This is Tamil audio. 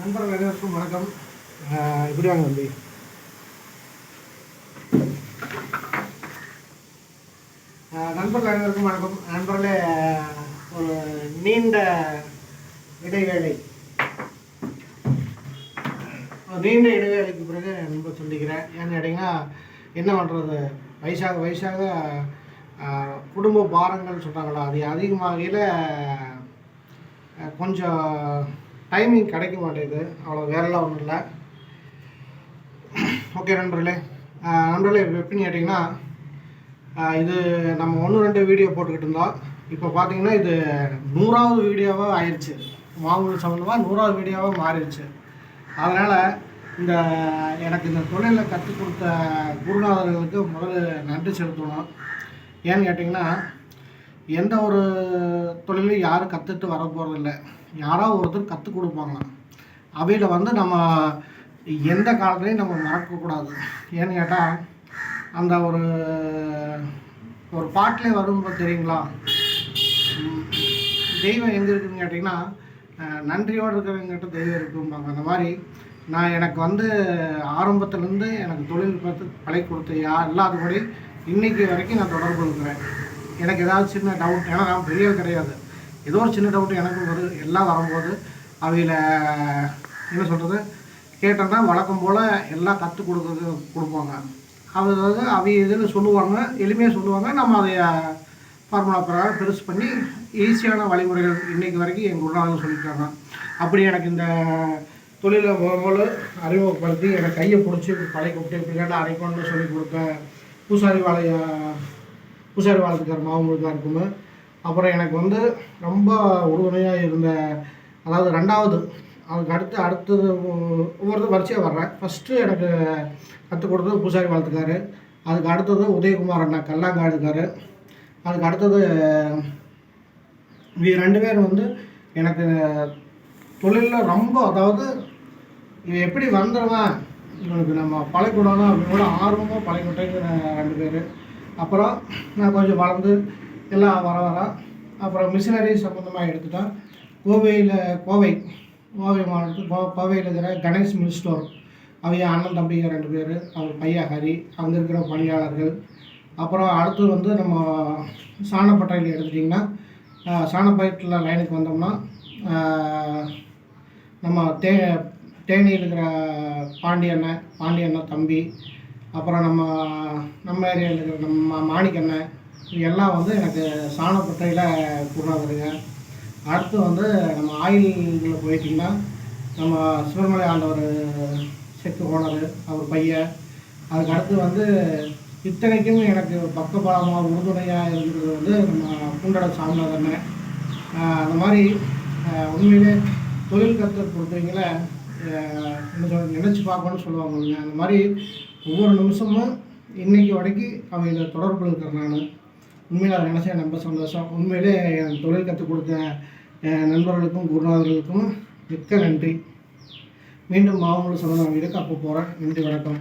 நண்பர்கள் அனைவருக்கும் வணக்கம். இப்படி வாங்க தம்பி. நண்பர்கள் அனைவருக்கும் வணக்கம். நண்பர்களே ஒரு நீண்ட இடைவேளை. ஒரு நீண்ட இடைவேளைக்கு பிறகு ரொம்ப சொல்லிக்கிறேன் ஏன்னு கேட்டிங்கன்னா என்ன பண்ணுறது வயசாக வயசாக குடும்ப பாரங்கள் சொல்கிறாங்களா அது அதிகமாகையில் கொஞ்சம் டைமிங் கிடைக்க மாட்டேங்குது. அவ்வளோ வேறெல்லாம் ஒன்றும் இல்லை. ஓகே நண்பர்களே. நண்பர்களே இப்போ எப்படின்னு கேட்டிங்கன்னா இது நம்ம ஒன்று ரெண்டு வீடியோ போட்டுக்கிட்டு இருந்தோம். இப்போ பார்த்தீங்கன்னா இது நூறாவது வீடியோவாக ஆயிடுச்சு வாங்குவது சம்மந்தமாக நூறாவது வீடியோவாக மாறிடுச்சு. அதனால் இந்த எனக்கு இந்த தொழிலை கற்றுக் கொடுத்த குருநாதர்களுக்கு முதல்ல நன்றி செலுத்தணும். ஏன்னு கேட்டிங்கன்னா எந்த ஒரு தொழிலையும் யாரும் கற்றுட்டு வர போகிறதில்ல யாராவது ஒருத்தர் கற்றுக் கொடுப்பாங்க. அவையில் வந்து நம்ம எந்த காலத்துலையும் நம்ம மறக்கக்கூடாது ஏன்னு கேட்டால் அந்த ஒரு ஒரு பாட்டிலே வரும்போது தெரியுங்களா? தெய்வம் எங்கே இருக்குதுன்னு கேட்டிங்கன்னா நன்றியோடு இருக்கிறவங்கிட்ட தெய்வம் இருக்கும்பாங்க. அந்த மாதிரி நான் எனக்கு வந்து ஆரம்பத்துலேருந்து எனக்கு தொழில் பார்த்து பழகி கொடுத்த யா இல்லாதபடி இன்னைக்கு வரைக்கும் நான் தொடர்பு இருக்கிறேன் எனக்கு ஏதாவது சின்ன டவுட் ஏன்னா நான் பெரியவர் கிடையாது. ஏதோ ஒரு சின்ன டவுட் எனக்கும் வரும் எல்லாம் வரும்போது அவையில் என்ன சொல்கிறது கேட்டோன்னா வழக்கம் போல் எல்லாம் கற்றுக் கொடுக்குறது கொடுப்பாங்க. அதாவது அவை இதில் சொல்லுவாங்க எளிமையாக சொல்லுவாங்க. நம்ம அதை ஃபார்முலா பிரகாரம் பெருசு பண்ணி ஈஸியான வழிமுறைகள் இன்றைக்கு வரைக்கும் எங்கள் குருநாதர் சொல்லியிருக்காங்க. அப்படி எனக்கு இந்த தொழிலை முதல் அறிமுகப்படுத்தி எனக்கு கையை பிடிச்சி பழைய விட்டு இப்படிலாம் அரைக்கணும்னு சொல்லி கொடுத்த பூசாரி வாழைய பூசாரி வாழ்த்துக்கார் மாவுமுழுக்கா இருக்குமே? அப்புறம் எனக்கு வந்து ரொம்ப உறுதுணையாக இருந்த அதாவது ரெண்டாவது அதுக்கு அடுத்து அடுத்தது ஒ- ஒவ்வொருத்தரும் வரிசையாக வர்றேன். ஃபஸ்ட்டு எனக்கு கற்றுக் கொடுத்தது பூசாரி வாழ்த்துக்காரு அதுக்கு அடுத்தது உதயகுமார் அண்ணா கல்லாங்காடுக்காரு. அதுக்கு அடுத்தது இவங்க ரெண்டு பேரும் வந்து எனக்கு தொழிலில் ரொம்ப அதாவது இவன் எப்படி வந்துடுவேன் இவனுக்கு நம்ம பழக்கூடணும் அப்படின்னோட ஆர்வமாக பழகிவிட்டேங்க ரெண்டு பேர். அப்புறம் நான் கொஞ்சம் வளர்ந்து எல்லாம் வர வர அப்புறம் மிஷினரி சம்மந்தமாக எடுத்துட்டேன். கோவையில் கோவை கோவை மாவட்டத்தில் கோ கோவையில் இருக்கிற கணேஷ் மில் ஸ்டோர். அவங்க அண்ணன் தம்பிங்க ரெண்டு பேர் அவர் பையன் ஹரி அங்கே இருக்கிற பணியாளர்கள். அப்புறம் அடுத்து வந்து நம்ம சாணப்பட்டையில் எடுத்துட்டிங்கன்னா சாணப்பட்டில் லைனுக்கு வந்தோம்னா நம்ம தே தேனியில் இருக்கிற பாண்டியண்ணன் பாண்டியண்ணன் தம்பி அப்புறம் நம்ம நம்ம ஏரியாவில் இருக்கிற நம்ம மாணிக்கண்ணன் இது எல்லாம் வந்து எனக்கு சாணப்பட்டையில் கூடாதுங்க அடுத்து வந்து நம்ம ஆயிலில் போயிட்டிங்கன்னா நம்ம சிவமலை ஆண்டவர் செக்கு ஓனர் அவர் பையன். அதுக்கு அடுத்து வந்து இத்தனைக்கும் எனக்கு பக்கபலமாக உறுதுணையாக இருக்கிறது வந்து நம்ம குண்டட சாமிநாதன். அந்த மாதிரி உண்மையிலே தொழில் கற்று பொறுத்தவங்கள என்ன சொல்ற நினச்சி பார்க்கணும்னு சொல்லுவாங்க அந்த மாதிரி ஒவ்வொரு நிமிஷமும் இன்னைக்கு வரைக்கும் அவங்க தொடர்பு இருக்கிறேன் நான். உண்மையில் அதை நினச்சா ரொம்ப சந்தோஷம். உண்மையிலே என் தொழில் கற்றுக் கொடுத்த என் நண்பர்களுக்கும் குருநாதர்களுக்கும் மிக்க நன்றி. மீண்டும் மாவட்ட சொன்ன வீடுக்கு அப்போ போகிறேன் நன்றி வணக்கம்.